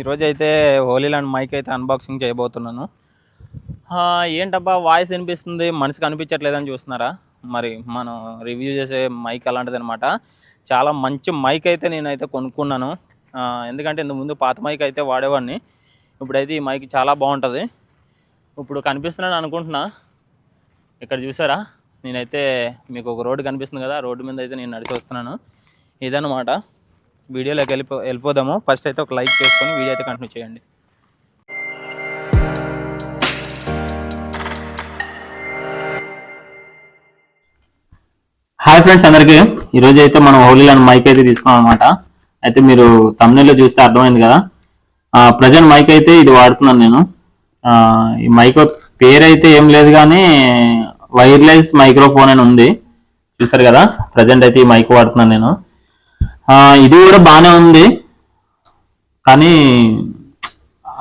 ఈరోజు అయితే హోలీలాండ్ మైక్ అయితే అన్బాక్సింగ్ చేయబోతున్నాను. ఏంటబ్బా వాయిస్ వినిపిస్తుంది మనిషికి అనిపించట్లేదని చూస్తున్నారా? మరి మనం రివ్యూ చేసే మైక్ అలాంటిది అనమాట చాలా మంచి మైక్ అయితే నేనైతే కొనుక్కున్నాను. ఎందుకంటే ఇంత ముందు పాత మైక్ అయితే వాడేవాడిని. ఇప్పుడైతే ఈ మైక్ చాలా బాగుంటుంది. ఇప్పుడు కనిపిస్తున్నాను అనుకుంటున్నా. ఇక్కడ చూసారా? నేనైతే మీకు ఒక రోడ్డు కనిపిస్తుంది కదా రోడ్డు మీద అయితే నేను నడిచి వస్తున్నాను. ఇదన్నమాట. వీడియోలోకి వెళ్ళిపో వెళ్ళిపోదాము. ఫస్ట్ అయితే ఒక లైక్ చేసుకొని వీడియో అయితే కంటిన్యూ చేయండి. హాయ్ ఫ్రెండ్స్ అందరికీ. ఈరోజు అయితే మనం హోలీలాండ్ మైక్ అయితే తీసుకున్నాం అనమాట అయితే మీరు తమిళలో చూస్తే అర్థమైంది కదా. ప్రజెంట్ మైక్ అయితే ఇది వాడుతున్నాను నేను. ఈ మైక్ పేరు అయితే ఏం లేదు కానీ వైర్లెస్ మైక్రోఫోన్ అని ఉంది. చూసారు కదా? ప్రజెంట్ అయితే ఈ మైక్ వాడుతున్నాను నేను. ఇది కూడా బాగానే ఉంది. కానీ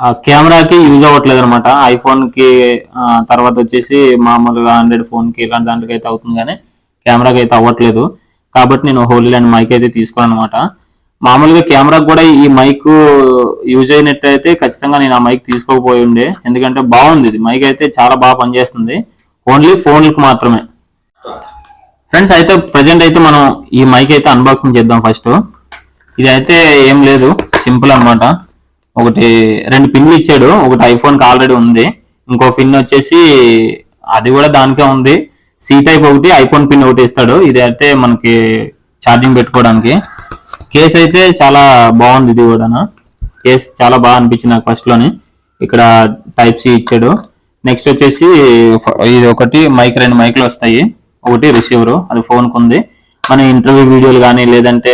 ఆ కెమెరాకి యూజ్ అవ్వట్లేదు అనమాట ఐఫోన్కి తర్వాత వచ్చేసి మామూలుగా ఆండ్రాయిడ్ ఫోన్కి ఇలాంటి దాంట్లోకి అయితే అవుతుంది కానీ కెమెరాకి అయితే అవ్వట్లేదు. కాబట్టి నేను హోలీ ల్యాండ్ మైక్ అయితే తీసుకున్నాను అనమాట మామూలుగా కెమెరాకి కూడా ఈ మైక్ యూజ్ అయినట్టయితే ఖచ్చితంగా నేను ఆ మైక్ తీసుకోకపోయి ఉండే. ఎందుకంటే బాగుంది ఇది. మైక్ అయితే చాలా బాగా పనిచేస్తుంది. ఓన్లీ ఫోన్లకు మాత్రమే. ఫ్రెండ్స్ అయితే ప్రజెంట్ అయితే మనం ఈ మైక్ అయితే అన్బాక్సింగ్ చేద్దాం ఫస్ట్ ఇది అయితే ఏం లేదు సింపుల్ అన్నమాట. ఒకటి రెండు పిన్లు ఇచ్చాడు. ఒకటి ఐఫోన్కి ఆల్రెడీ ఉంది. ఇంకో పిన్ వచ్చేసి అది కూడా దానికే ఉంది. సి టైప్ ఒకటి ఐఫోన్ పిన్ ఒకటి ఇస్తాడు. ఇది అయితే మనకి ఛార్జింగ్ పెట్టుకోవడానికి. కేస్ అయితే చాలా బాగుంది ఇది కూడా కేస్ చాలా బాగా అనిపించింది నాకు ఫస్ట్లోనే ఇక్కడ టైప్ సి ఇచ్చాడు. నెక్స్ట్ వచ్చేసి ఇది ఒకటి మైక్ రెండు మైక్లు వస్తాయి. ఒకటి రిసీవరు అది ఫోన్కి ఉంది మన ఇంటర్వ్యూ వీడియోలు కానీ లేదంటే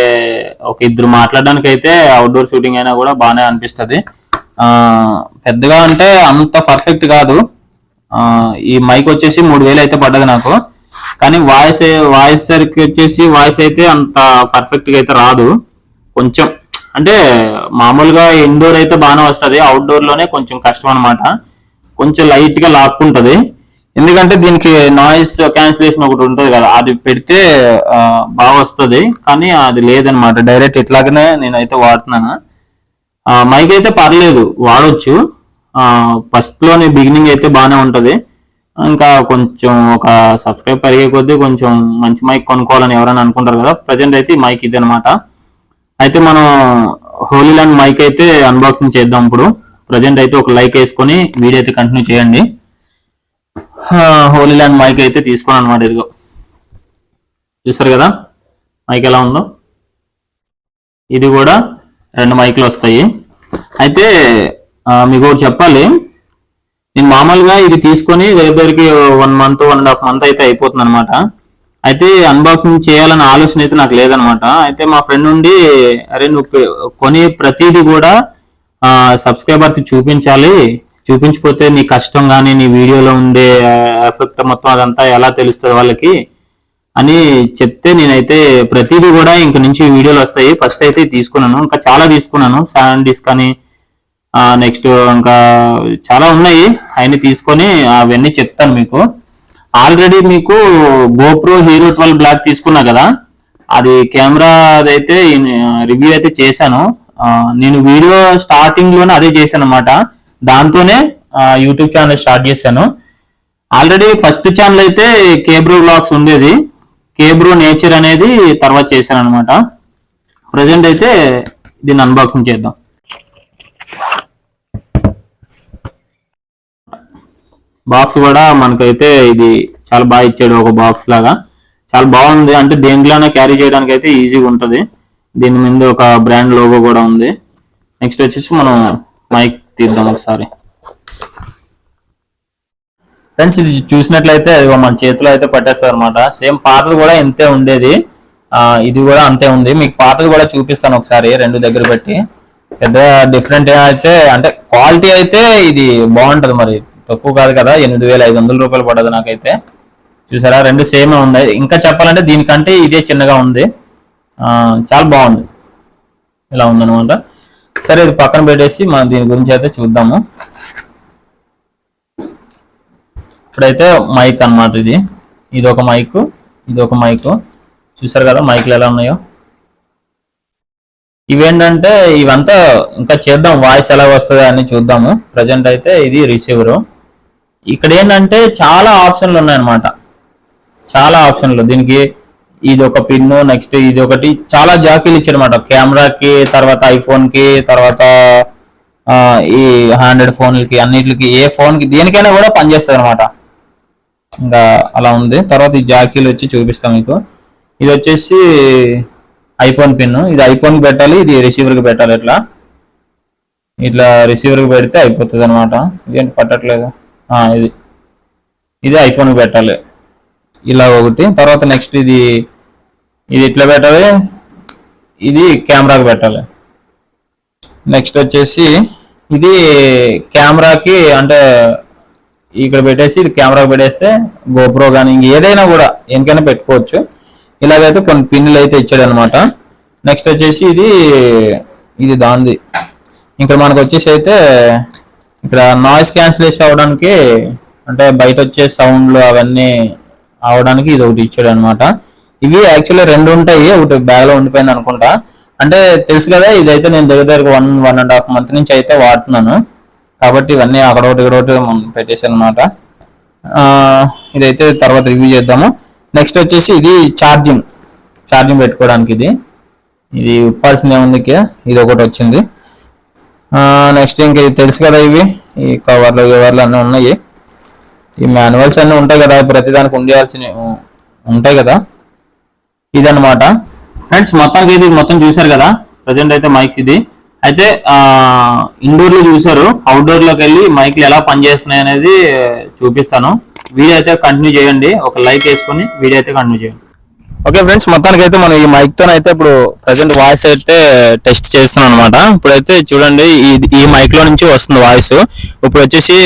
ఒక ఇద్దరు మాట్లాడడానికి అయితే అవుట్డోర్ షూటింగ్ అయినా కూడా బాగానే అనిపిస్తుంది. పెద్దగా అంటే అంత పర్ఫెక్ట్ కాదు. ఈ మైక్ వచ్చేసి మూడు వేలు అయితే పడ్డది నాకు. కానీ వాయిస్ వాయిస్ సరికి వచ్చేసి వాయిస్ అయితే అంత పర్ఫెక్ట్గా అయితే రాదు. కొంచెం అంటే మామూలుగా ఇండోర్ అయితే బాగానే వస్తుంది. అవుట్డోర్లోనే కొంచెం కష్టం అన్నమాట. కొంచెం లైట్గా లాక్కుంటుంది. ఎందుకంటే దీనికి నాయిస్ క్యాన్సిలేషన్ ఒకటి ఉంటుంది కదా అది పెడితే బాగా వస్తుంది. కానీ అది లేదనమాట డైరెక్ట్ ఇట్లాగనే నేనైతే వాడుతున్నాను. మైక్ అయితే పర్లేదు వాడచ్చు. ఫస్ట్లోనే బిగినింగ్ అయితే బాగానే ఉంటుంది. ఇంకా కొంచెం ఒక సబ్స్క్రైబ్ పెరిగే కొద్దీ కొంచెం మంచి మైక్ కొనుక్కోవాలని ఎవరైనా అనుకుంటారు కదా ప్రజెంట్ అయితే ఈ మైక్ ఇది అనమాట అయితే మనం హోలీ ల్యాండ్ మైక్ అయితే అన్బాక్సింగ్ చేద్దాం ఇప్పుడు. ప్రజెంట్ అయితే ఒక లైక్ వేసుకొని వీడియో అయితే కంటిన్యూ చేయండి. హోలీ ల్యాండ్ మైక్ అయితే తీసుకోను అనమాట ఇదిగో. చూసారు కదా? మైక్ ఎలా ఉందో? ఇది కూడా రెండు మైక్లు వస్తాయి. అయితే మీకు ఒకటి చెప్పాలి. నేను మామూలుగా ఇది తీసుకొని దగ్గరికి one month one and half month అయితే అయిపోతుంది అనమాట అయితే అన్బాక్సింగ్ చేయాలన్న ఆలోచన అయితే నాకు లేదనమాట అయితే మా ఫ్రెండ్ నుండి అరే నువ్వు కొని ప్రతిదీ కూడా సబ్స్క్రైబర్కి చూపించాలి. చూపించిపోతే నీ కష్టం కానీ నీ వీడియోలో ఉండే ఎఫెక్ట్ మొత్తం అదంతా ఎలా తెలుస్తుంది వాళ్ళకి అని చెప్తే నేనైతే ప్రతిదీ కూడా ఇంక నుంచి వీడియోలు వస్తాయి. ఫస్ట్ అయితే తీసుకున్నాను. ఇంకా చాలా తీసుకున్నాను. శాండ్ డిస్క్ అని నెక్స్ట్ ఇంకా చాలా ఉన్నాయి. అవన్నీ తీసుకొని అవన్నీ చెప్తాను మీకు. ఆల్రెడీ మీకు గోప్రో హీరో ట్వెల్వ్ బ్లాక్ తీసుకున్నా కదా అది కెమెరా అయితే రివ్యూ అయితే చేశాను. నేను వీడియో స్టార్టింగ్లోనే అదే చేశాను అనమాట దాంతోనే యూట్యూబ్ ఛానల్ స్టార్ట్ చేశాను. ఆల్రెడీ ఫస్ట్ ఛానల్ అయితే కేబ్రూ బ్లాగ్స్ ఉండేది. కేబ్రూ నేచర్ అనేది తర్వాత చేశాను అనమాట ప్రజెంట్ అయితే దీన్ని అన్బాక్సింగ్ చేద్దాం. బాక్స్ కూడా మనకైతే ఇది చాలా బాగా ఇచ్చాడు ఒక బాక్స్ లాగా. చాలా బాగుంది. అంటే దేంట్లోనే క్యారీ చేయడానికి అయితే ఈజీగా ఉంటుంది. దీని మీద ఒక బ్రాండ్ లోగో కూడా ఉంది. నెక్స్ట్ వచ్చేసి మనం మైక్ తీద్దాం ఒకసారి. ఫ్రెండ్స్ ఇది చూసినట్లయితే అది మన చేతిలో అయితే పట్టేస్తారు అనమాట సేమ్ పాతది కూడా ఇంతే ఉండేది. ఇది కూడా అంతే ఉంది. మీకు పాతది కూడా చూపిస్తాను ఒకసారి రెండు దగ్గర పెట్టి. పెద్ద డిఫరెంట్ అయితే అంటే క్వాలిటీ అయితే ఇది బాగుంటది మరి. తక్కువ కాదు కదా ఎనిమిది వేల ఐదు వందల రూపాయలు పడదు నాకైతే. చూసారా? రెండు సేమ్ ఉన్నాయి. ఇంకా చెప్పాలంటే దీనికంటే ఇదే చిన్నగా ఉంది. చాలా బాగుంది. ఇలా ఉందనమాట సరే ఇది పక్కన పెట్టేసి మనం దీని గురించి అయితే చూద్దాము. ఇప్పుడైతే మైక్ అన్నమాట ఇది. ఇది ఒక మైక్ ఇది ఒక మైక్. చూసారు కదా మైక్లు ఎలా ఉన్నాయో? ఇవేంటంటే ఇవంతా ఇంకా చేద్దాం వాయిస్ ఎలా వస్తుంది అని చూద్దాము. ప్రజెంట్ అయితే ఇది రిసీవర్. ఇక్కడ ఏంటంటే చాలా ఆప్షన్లు ఉన్నాయన్నమాట. చాలా ఆప్షన్లు. దీనికి ఇది ఒక పిన్ నెక్స్ట్ ఇది ఒకటి చాలా జాకీలు ఇచ్చారన్నమాట. కెమెరాకి తర్వాత ఐఫోన్కి తర్వాత ఈ హ్యాండ్రెడ్ ఫోన్లకి అన్నిటికి ఏ ఫోన్కి దేనికైనా కూడా పనిచేస్తుంది అనమాట ఇంకా అలా ఉంది. తర్వాత ఈ జాకీలు వచ్చి చూపిస్తాం మీకు. ఇది వచ్చేసి ఐఫోన్ పిన్. ఇది ఐఫోన్కి పెట్టాలి ఇది రిసీవర్కి పెట్టాలి ఇట్లా. ఇట్లా రిసీవర్కి పెడితే అయిపోతుంది అనమాట ఇదేంటి పట్టట్లేదు? ఇది. ఇది ఐఫోన్కి పెట్టాలి. ఇలా ఒకటి. తర్వాత నెక్స్ట్ ఇది ఇది ఇట్లా పెట్టాలి? ఇది కెమెరాకి పెట్టాలి. నెక్స్ట్ వచ్చేసి ఇది కెమెరాకి అంటే ఇక్కడ పెట్టేసి ఇది కెమెరాకి పెట్టేస్తే గోప్రో కానీ ఇంక ఏదైనా కూడా ఎందుకైనా పెట్టుకోవచ్చు. ఇలాగైతే కొన్ని పిన్నులు అయితే ఇచ్చాడు అనమాట నెక్స్ట్ వచ్చేసి ఇది ఇది దానిది. ఇక్కడ మనకు వచ్చేసి అయితే ఇక్కడ నాయిస్ క్యాన్సిలేషన్ అవడానికి అంటే బయట వచ్చే సౌండ్లు అవన్నీ అవడానికి ఇది ఒకటి ఇచ్చాడు అనమాట ఇవి యాక్చువల్లీ రెండు ఉంటాయి ఒకటి బ్యాగ్లో ఉండిపోయింది అనుకుంటా. అంటే తెలుసు కదా ఇదైతే నేను దగ్గర దగ్గర one one and half month నుంచి అయితే వాడుతున్నాను. కాబట్టి ఇవన్నీ అక్కడ ఒకటి ఇక్కడ ఒకటి పెట్టేసాను అనమాట ఇదైతే తర్వాత రివ్యూ చేద్దాము. నెక్స్ట్ వచ్చేసి ఇది ఛార్జింగ్ ఛార్జింగ్ పెట్టుకోవడానికి ఇది. ఇది ఉప్పాల్సింది ఉంది ఇది ఒకటి వచ్చింది. నెక్స్ట్ ఇంక ఇది తెలుసు కదా ఇవి. ఈ కవర్లు కవర్లు అన్నీ ఉన్నాయి. ఈ మాన్యువల్స్ అన్నీ ఉంటాయి కదా ప్రతిదానికి ఉండేయాల్సిన ఉంటాయి కదా? ఇదన్నమాట. ఫ్రెండ్స్ మొత్తానికి ఇది మొత్తం చూశారు కదా? ప్రజెంట్ అయితే మైక్ ఇది. అయితే ఇండోర్లో చూసారు అవుట్డోర్లోకి వెళ్ళి మైక్లు ఎలా పనిచేస్తున్నాయి అనేది చూపిస్తాను. వీడియో అయితే కంటిన్యూ చేయండి. ఒక లైక్ వేసుకొని వీడియో అయితే కంటిన్యూ చేయండి. ఓకే ఫ్రెండ్స్ మొత్తానికి అయితే మనం ఈ మైక్తో అయితే ఇప్పుడు ప్రజెంట్ వాయిస్ అయితే టెస్ట్ చేస్తున్నాం అనమాట ఇప్పుడైతే చూడండి ఈ ఈ నుంచి వస్తుంది వాయిస్ ఇప్పుడు వచ్చేసి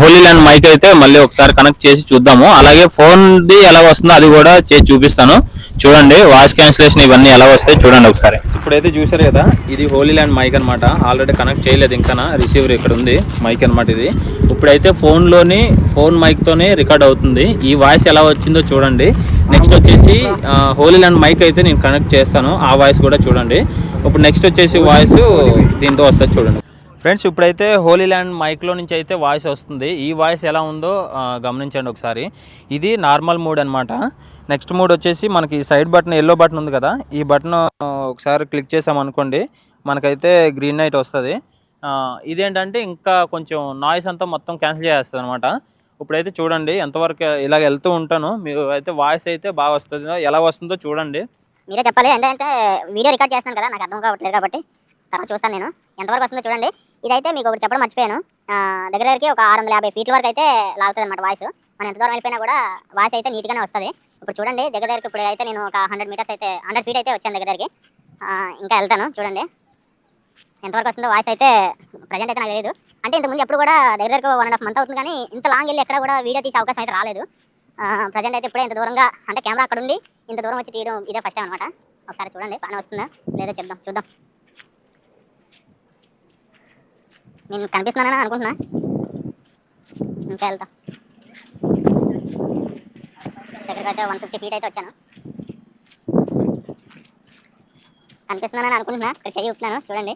హోలీ ల్యాండ్ మైక్ అయితే మళ్ళీ ఒకసారి కనెక్ట్ చేసి చూద్దాము. అలాగే ఫోన్ది ఎలా వస్తుందో అది కూడా చేసి చూపిస్తాను. చూడండి వాయిస్ క్యాన్సిలేషన్ ఇవన్నీ ఎలా వస్తాయి చూడండి ఒకసారి. ఇప్పుడైతే చూసారు కదా ఇది హోలీ ల్యాండ్ మైక్ అనమాట ఆల్రెడీ కనెక్ట్ చేయలేదు ఇంకా రిసీవర్ ఇక్కడ ఉంది మైక్ అనమాట ఇది. ఇప్పుడైతే ఫోన్లోని ఫోన్ మైక్తోనే రికార్డ్ అవుతుంది. ఈ వాయిస్ ఎలా వచ్చిందో చూడండి. నెక్స్ట్ వచ్చేసి హోలీ ల్యాండ్ మైక్ అయితే నేను కనెక్ట్ చేస్తాను. ఆ వాయిస్ కూడా చూడండి. ఇప్పుడు నెక్స్ట్ వచ్చేసి వాయిస్ దీంతో వస్తుంది చూడండి. ఫ్రెండ్స్ ఇప్పుడైతే హోలీ ల్యాండ్ మైక్లో నుంచి అయితే వాయిస్ వస్తుంది. ఈ వాయిస్ ఎలా ఉందో గమనించండి ఒకసారి. ఇది నార్మల్ మూడ్ అనమాట నెక్స్ట్ మూడ్ వచ్చేసి మనకి సైడ్ బటన్ ఎల్లో బటన్ ఉంది కదా. ఈ బటన్ ఒకసారి క్లిక్ చేసామనుకోండి మనకైతే గ్రీన్ లైట్ వస్తుంది. ఇదేంటంటే ఇంకా కొంచెం నాయిస్ అంతా మొత్తం క్యాన్సిల్ చేస్తుంది అనమాట ఇప్పుడైతే చూడండి ఎంతవరకు ఇలా వెళ్తూ ఉంటాను. మీరు అయితే వాయిస్ అయితే బాగా వస్తుంది ఎలా వస్తుందో చూడండి. మీరే చెప్పాలి. ఏంటంటే వీడియో రికార్డ్ చేస్తాను కదా నాకు అర్థం కావట్లేదు కాబట్టి. తర్వాత చూస్తాను నేను. ఎంతవరకు వస్తుందో చూడండి. ఇదైతే మీకు ఒకటి చెప్పడం మర్చిపోయాను. దగ్గర దగ్గరికి ఒక ఆరు వందల యాభై ఫీట్ల వరకు అయితే లాగుతుంది అనమాట వాయిస్. మనం ఎంత దూరం వెళ్ళిపోయినా కూడా వాయిస్ అయితే నీట్గానే వస్తుంది. ఇప్పుడు చూడండి దగ్గర దగ్గరికి ఇప్పుడు అయితే నేను ఒక హండ్రెడ్ మీటర్స్ అయితే హండ్రెడ్ ఫీట్ అయితే వచ్చాను దగ్గర దగ్గరికి. ఇంకా వెళ్తాను చూడండి. ఎంతవరకు వస్తుందో వాయిస్ అయితే ప్రజెంట్ అయితే నాకు తెలియదు అంటే ఇంతకుముందు ఎప్పుడు కూడా దగ్గర దగ్గర వన్ అండ్ హాఫ్ మంత్ అవుతుంది కానీ ఇంత లాంగ్ వెళ్ళి ఎక్కడ కూడా వీడియో తీసే అవకాశం అయితే రాలేదు. ప్రజెంట్ అయితే ఇప్పుడే ఇంత దూరంగా అంటే కెమెరా అక్కడ ఉండి ఇంత దూరం వచ్చి తీయడం ఇదే ఫస్ట్ టైం అనమాట ఒకసారి చూడండి బాగానే వస్తుందా? లేదో చెప్దాం చూద్దాం. నేను కనిపిస్తున్నానని అనుకుంటున్నా. ఇంకా వెళ్తా. దగ్గర అయితే వన్ ఫిఫ్టీ ఫీట్ అయితే వచ్చాను. కనిపిస్తున్నానని అనుకుంటున్నా. ఇక్కడ చెయ్యి ఊపుతున్నాను. చూడండి.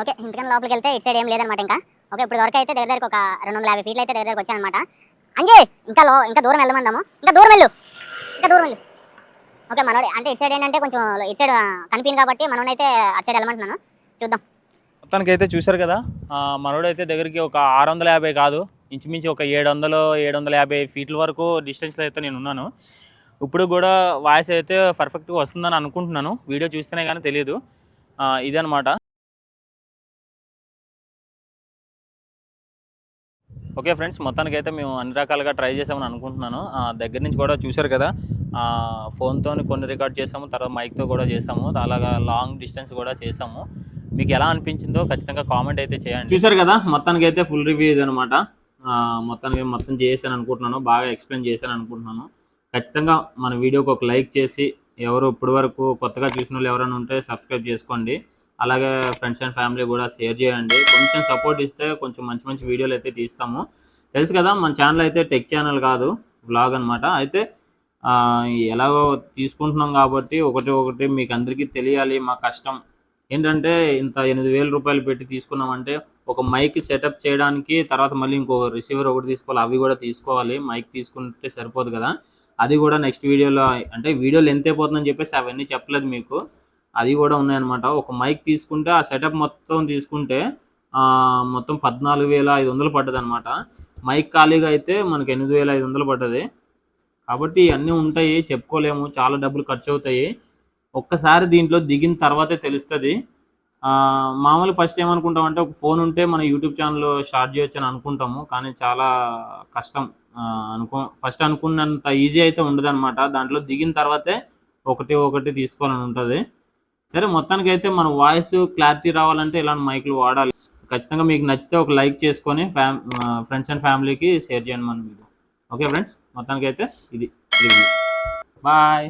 ఓకే ఇంతకన్నా లోపలికి వెళ్తే ఇటు సైడ్ ఏం లేదనమాట ఇంకా. ఓకే ఇప్పుడు వరకు అయితే దగ్గర దగ్గరకు ఒక రెండు వందల యాభై ఫీట్లు అయితే దగ్గర దగ్గరకు వచ్చానమాట అంజే ఇంకా లో ఇంకా దూరం వెళ్ళమందాము ఇంకా దూరం వెళ్ళు. ఇంకా దూరం వెళ్ళు. ఓకే మనోడు అంటే ఇటు సైడ్ ఏంటంటే కొంచెం ఇటు సైడ్ కనిపించింది కాబట్టి మనోడైతే అటు సైడ్ వెళ్ళమంటున్నాను. చూద్దాం. మొత్తానికి అయితే చూశారు కదా ఆ, మనోడైతే దగ్గరికి ఒక ఆరు వందల యాభై కాదు ఇంచుమించు ఒక ఏడు వందలు ఏడు వందల యాభై ఫీట్ల వరకు డిస్టెన్స్లో అయితే నేను ఉన్నాను. ఇప్పుడు కూడా వాయిస్ అయితే పర్ఫెక్ట్గా వస్తుందని అనుకుంటున్నాను. వీడియో చూస్తేనే కానీ తెలియదు. ఇదనమాట ఓకే ఫ్రెండ్స్ మొత్తానికి అయితే మేము అన్ని రకాలుగా ట్రై చేసామని అనుకుంటున్నాను. దగ్గర నుంచి కూడా చూశారు కదా ఫోన్తో కొన్ని రికార్డ్ చేసాము తర్వాత మైక్తో కూడా చేసాము అలాగా లాంగ్ డిస్టెన్స్ కూడా చేసాము మీకు ఎలా అనిపించిందో ఖచ్చితంగా కామెంట్ అయితే చేయండి. చూసారు కదా మొత్తానికి అయితే ఫుల్ రివ్యూ ఇది అనమాట. మొత్తానికి మొత్తం చేశాను అనుకుంటున్నాను బాగా ఎక్స్ప్లెయిన్ చేశాను అనుకుంటున్నాను. ఖచ్చితంగా మన వీడియోకి ఒక లైక్ చేసి ఎవరు ఇప్పటి వరకు కొత్తగా చూసిన వాళ్ళు ఎవరైనా ఉంటే సబ్స్క్రైబ్ చేసుకోండి. అలాగే ఫ్రెండ్స్ అండ్ ఫ్యామిలీ కూడా షేర్ చేయండి. కొంచెం సపోర్ట్ ఇస్తే కొంచెం మంచి మంచి వీడియోలు అయితే తీస్తాము. తెలుసు కదా మన ఛానల్ అయితే టెక్ ఛానల్ కాదు వ్లాగ్ అనమాట. అయితే ఎలాగో తీసుకుంటున్నాం కాబట్టి ఒకటి ఒకటి మీకు అందరికీ తెలియాలి మా కష్టం ఏంటంటే ఇంత ఎనిమిది వేల రూపాయలు పెట్టి తీసుకున్నామంటే ఒక మైక్ సెటప్ చేయడానికి తర్వాత మళ్ళీ ఇంకో రిసీవర్ ఒకటి తీసుకోవాలి అవి కూడా తీసుకోవాలి. మైక్ తీసుకుంటే సరిపోదు కదా. అది కూడా నెక్స్ట్ వీడియోలో అంటే వీడియో లెంత్ అయిపోతుందని చెప్పేసి అవన్నీ చెప్పలేదు మీకు. అది కూడా ఉన్నాయన్నమాట. ఒక మైక్ తీసుకుంటే ఆ సెటప్ మొత్తం తీసుకుంటే మొత్తం పద్నాలుగు వేల ఐదు వందలు పడ్డది అనమాట మైక్ ఖాళీగా అయితే మనకి ఎనిమిది వేల ఐదు వందలు పడ్డది. కాబట్టి అన్నీ ఉంటాయి చెప్పుకోలేము. చాలా డబ్బులు ఖర్చు అవుతాయి. ఒక్కసారి దీంట్లో దిగిన తర్వాతే తెలుస్తుంది. మామూలు ఫస్ట్ ఏమనుకుంటామంటే ఒక ఫోన్ ఉంటే మన యూట్యూబ్ ఛానల్ స్టార్ట్ చేయొచ్చు అని అనుకుంటాము. కానీ చాలా కష్టం అనుకో ఫస్ట్ అనుకున్నంత ఈజీ అయితే ఉండదు అనమాట దాంట్లో దిగిన తర్వాతే ఒకటి ఒకటి తీసుకోవాలని ఉంటుంది. సరే మొత్తానికి అయితే మన వాయిస్ క్లారిటీ రావాలంటే ఇలాంటి మైకులు వాడాలి. ఖచ్చితంగా మీకు నచ్చితే ఒక లైక్ చేసుకొని ఫ్యామ్ ఫ్రెండ్స్ అండ్ ఫ్యామిలీకి షేర్ చేయండి మనం మీకు ఓకే ఫ్రెండ్స్ మొత్తానికి అయితే ఇది బాయ్.